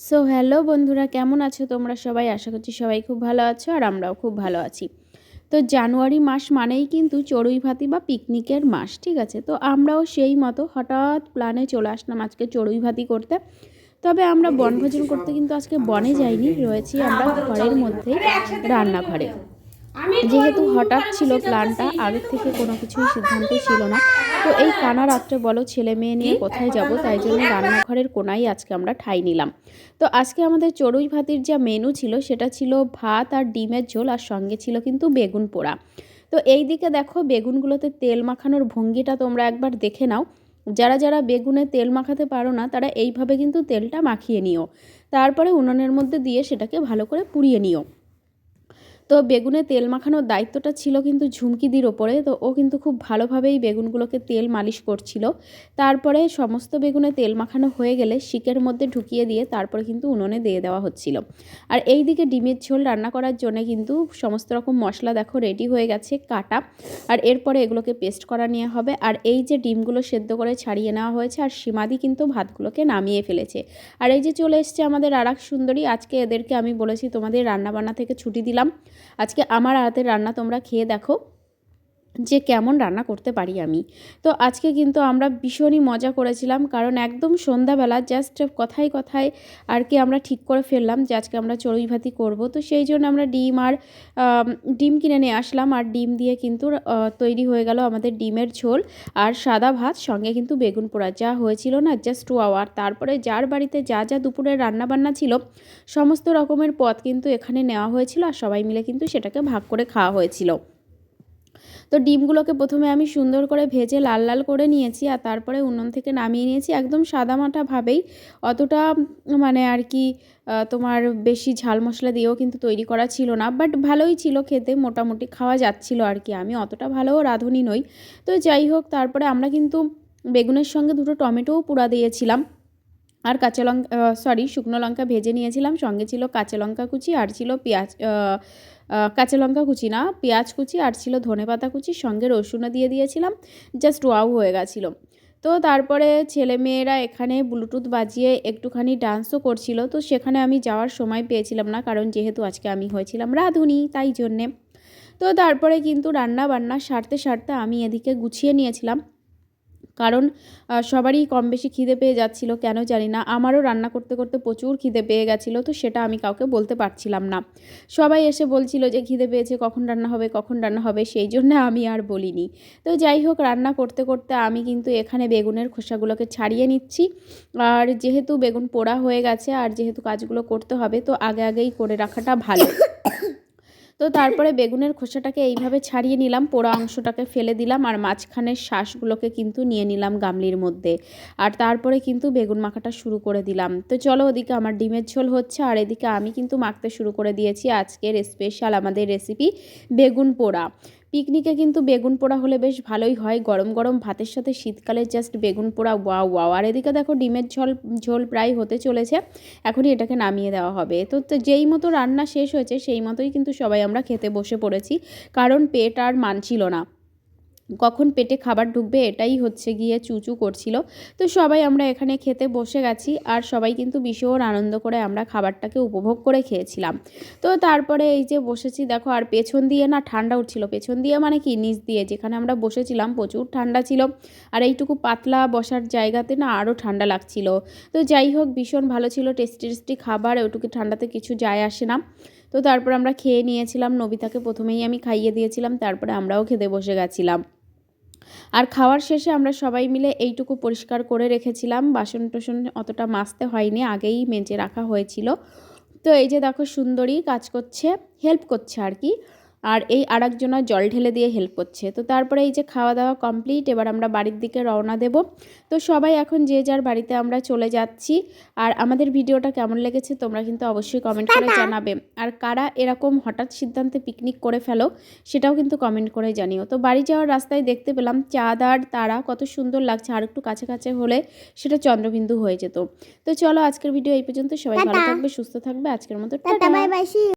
So hello বন্ধুরা, কেমন আছো তোমরা সবাই? আশা করছি সবাই খুব ভালো আছো আর আমরাও খুব ভালো আছি। তো জানুয়ারি মাস মানেই কিন্তু চড়ুই ভাতি বা পিকনিকের মাস, ঠিক আছে? তো আমরাও সেই মতো হঠাৎ প্ল্যানে চলে আসলাম আজকে চড়ুই ভাতি করতে। তবে আমরা বনভোজন করতে কিন্তু আজকে বনে যাইনি, রয়েছি আমরা ঘরের মধ্যেই রান্নাঘরে। যেহেতু হঠাৎ ছিল প্ল্যানটা আগের থেকে কোনো কিছুই সিদ্ধান্ত ছিল না। তো এই কানা রাত্রে বলো ছেলে মেয়ে নিয়ে কোথায় যাব তাই জন্য রান্নাঘরের কোনাই আজকে আমরা ঠাই নিলাম। তো আজকে আমাদের চড়ুই ভাতির যা মেনু ছিল সেটা ছিল ভাত আর ডিমের ঝোল আর সঙ্গে ছিল কিন্তু বেগুন পোড়া। তো এই দিকে দেখো বেগুনগুলোতে তেল মাখানোর ভঙ্গিটা তোমরা একবার দেখে নাও। যারা যারা বেগুনে তেল মাখাতে পারো না তারা এইভাবে কিন্তু তেলটা মাখিয়ে নিও। তারপরে উনুনের মধ্যে দিয়ে সেটাকে ভালো করে পুড়িয়ে নিও। তো বেগুনে তেল মাখানোর দায়িত্বটা ছিল কিন্তু ঝুমকিদির ওপরে, তো ও কিন্তু খুব ভালোভাবেই বেগুনগুলোকে তেল মালিশ করছিল। তারপরে সমস্ত বেগুনে তেল মাখানো হয়ে গেলে শিকের মধ্যে ঢুকিয়ে দিয়ে তারপরে কিন্তু উনুনে দিয়ে দেওয়া হচ্ছিল। আর এই দিকে ডিমের ঝোল রান্না করার জন্য কিন্তু সমস্ত রকম মশলা দেখো রেডি হয়ে গেছে, কাটা। আর এরপরে এগুলোকে পেস্ট করা নেওয়া হবে। আর এই যে ডিমগুলো সেদ্ধ করে ছাড়িয়ে নেওয়া হয়েছে, আর সীমাদি কিন্তু ভাতগুলোকে নামিয়ে ফেলেছে। আর এই যে চলে এসছে আমাদের আর সুন্দরী, আজকে এদেরকে আমি বলেছি তোমাদের রান্নাবান্না থেকে ছুটি দিলাম। আজকে আমার হাতের রান্না তোমরা খেয়ে দেখো। যে কেমন রান্না করতে পারি আমি। তো আজকে কিন্তু আমরা ভীষণই মজা করেছিলাম, কারণ একদম সন্ধ্যাবেলা জাস্ট কথায় কথায় আর কি আমরা ঠিক করে ফেললাম যে আজকে আমরা চড়ুই ভাতি করব। তো সেই জন্য আমরা ডিম আর ডিম কিনে নিয়ে আসলাম আর ডিম দিয়ে কিন্তু তৈরি হয়ে গেল আমাদের ডিমের ঝোল আর সাদা ভাত, সঙ্গে কিন্তু বেগুন পোড়া। যা হয়েছিল না জাস্ট টু আওয়ার তারপরে যার বাড়িতে যা যা দুপুরের রান্নাবান্না ছিল, সমস্ত রকমের পদ কিন্তু এখানে নেওয়া হয়েছিল আর সবাই মিলে কিন্তু সেটাকে ভাগ করে খাওয়া হয়েছিল। তো ডিমগুলোকে প্রথমে আমি সুন্দর করে ভেজে লাল লাল করে নিয়েছি আর তারপরে উনুন থেকে নামিয়ে নিয়েছি একদম সাদামাটাভাবেই অতটা মানে আর কি তোমার বেশি ঝাল মশলা দিয়েও কিন্তু তৈরি করা ছিল না, বাট ভালোই ছিল খেতে, মোটামুটি খাওয়া যাচ্ছিল আর কি। আমি অতটা ভালোও রাঁধুনি নই। তো যাই হোক, তারপরে আমরা কিন্তু বেগুনের সঙ্গে দুটো টমেটোও পুরা দিয়েছিলাম আর কাঁচা লঙ্কা সরি শুকনো লঙ্কা ভেজে নিয়েছিলাম। সঙ্গে ছিল কাঁচা লঙ্কা কুচি আর ছিল পেঁয়াজ কাঁচা লঙ্কা কুচি না, পেঁয়াজ কুচি আর ছিল ধনে পাতা কুচি, সঙ্গে রসুনও দিয়ে দিয়েছিলাম জাস্ট ওয়াও হয়ে গেছিল। তো তারপরে ছেলে মেয়েরা এখানে ব্লুটুথ বাজিয়ে একটুখানি ডান্সও করছিল, তো সেখানে আমি যাওয়ার সময় পেয়েছিলাম না, কারণ যেহেতু আজকে আমি হয়েছিলাম রাঁধুনি, তাই জন্যে। তো তারপরে কিন্তু রান্না বান্না সারতে সারতে আমি এদিকে গুছিয়ে নিয়েছিলাম। কারণ সবারই কম বেশি খিদে পেয়ে যাচ্ছিল, কেন জানি না। আমারও রান্না করতে করতে প্রচুর খিদে পেয়ে গেছিল, তো সেটা আমি কাউকে বলতে পারছিলাম না। সবাই এসে বলছিল যে, খিদে পেয়েছে, কখন রান্না হবে, কখন রান্না হবে? সেই জন্য আমি আর বলিনি। তো যাই হোক, রান্না করতে করতে আমি কিন্তু এখানে বেগুনের খোসাগুলোকে ছাড়িয়ে নিচ্ছি। আর যেহেতু বেগুন পোড়া হয়ে গেছে, আর যেহেতু কাজগুলো করতে হবে, তো আগে আগেই করে রাখাটা ভালো। তো তারপরে বেগুনের খোসাটাকে এইভাবে ছাড়িয়ে নিলাম, পোড়া অংশটাকে ফেলে দিলাম আর মাঝখানের শ্বাসগুলোকে কিন্তু নিয়ে নিলাম গামলির মধ্যে। আর তারপরে কিন্তু বেগুন মাখাটা শুরু করে দিলাম। তো চলো ওদিকে আমার ডিমের ঝোল হচ্ছে আর এদিকে আমি কিন্তু মাখতে শুরু করে দিয়েছি আজকের স্পেশাল আমাদের রেসিপি বেগুন পোড়া। পিকনিকে কিন্তু বেগুন পোড়া হলে বেশ ভালোই হয়। গরম গরম ভাতের সাথে শীতকালে জাস্ট বেগুন পোড়া ওয়া ওয়া আর এদিকে দেখো ডিমের ঝোল ঝোল প্রায় হতে চলেছে। এখনই এটাকে নামিয়ে দেওয়া হবে। তো যেই মতো রান্না শেষ হয়েছে, সেই মতোই কিন্তু সবাই আমরা খেতে বসে পড়েছি। কারণ পেট আর মানছিল না। কখন পেটে খাবার ঢুকবে এটাই হচ্ছে গিয়ে চুচু করছিল। তো সবাই আমরা এখানে খেতে বসে গেছি আর সবাই কিন্তু ভীষণ আনন্দ করে আমরা খাবারটাকে উপভোগ করে খেয়েছিলাম। তো তারপরে এই যে বসেছি, দেখো আর পেছন দিয়ে না ঠান্ডা উঠছিল। পেছন দিয়ে মানে কি? নিচ দিয়ে, যেখানে আমরা বসেছিলাম প্রচুর ঠান্ডা ছিল। আর এইটুকু পাতলা বসার জায়গাতে না আরও ঠান্ডা লাগছিল। তো যাই হোক, ভীষণ ভালো ছিল, টেস্টি টেস্টি খাবার ওইটুকু ঠান্ডাতে কিছু যায় আসে না। তো তারপর আমরা খেয়ে নিয়েছিলাম, নবিতাকে প্রথমেই আমি খাইয়ে দিয়েছিলাম, তারপরে আমরাও খেতে বসে গেছিলাম। আর খাওয়ার শেষে আমরা সবাই মিলে এইটুকু পরিষ্কার করে রেখেছিলাম। বাসন টোসন অতটা মাজতে হয়নি, আগেই মেজে রাখা হয়েছিল। তো এই যে দেখো সুন্দরী কাজ করছে হেল্প করছে আর কি। আর এই আরেকজনা জল ঢেলে দিয়ে হেল্প করছে। তো তারপরে এই যে খাওয়া দাওয়া কমপ্লিট এবার আমরা বাড়ির দিকে রওনা দেব। তো সবাই এখন যে যার বাড়িতে আমরা চলে যাচ্ছি। আর আমাদের ভিডিওটা কেমন লেগেছে তোমরা কিন্তু অবশ্যই কমেন্ট করে জানাবে। আর কারা এরকম হঠাৎ সিদ্ধান্তে পিকনিক করে ফেলো সেটাও কিন্তু কমেন্ট করে জানিও। তো বাড়ি যাওয়ার রাস্তায় দেখতে পেলাম চাঁদ আর তারা কত সুন্দর লাগছে। আর একটু কাছে কাছে হলে সেটা চন্দ্রবিন্দু হয়ে যেত। তো চলো আজকের ভিডিও এই পর্যন্ত। সবাই ভালো থাকবে সুস্থ থাকবে। আজকের মতো টাটা!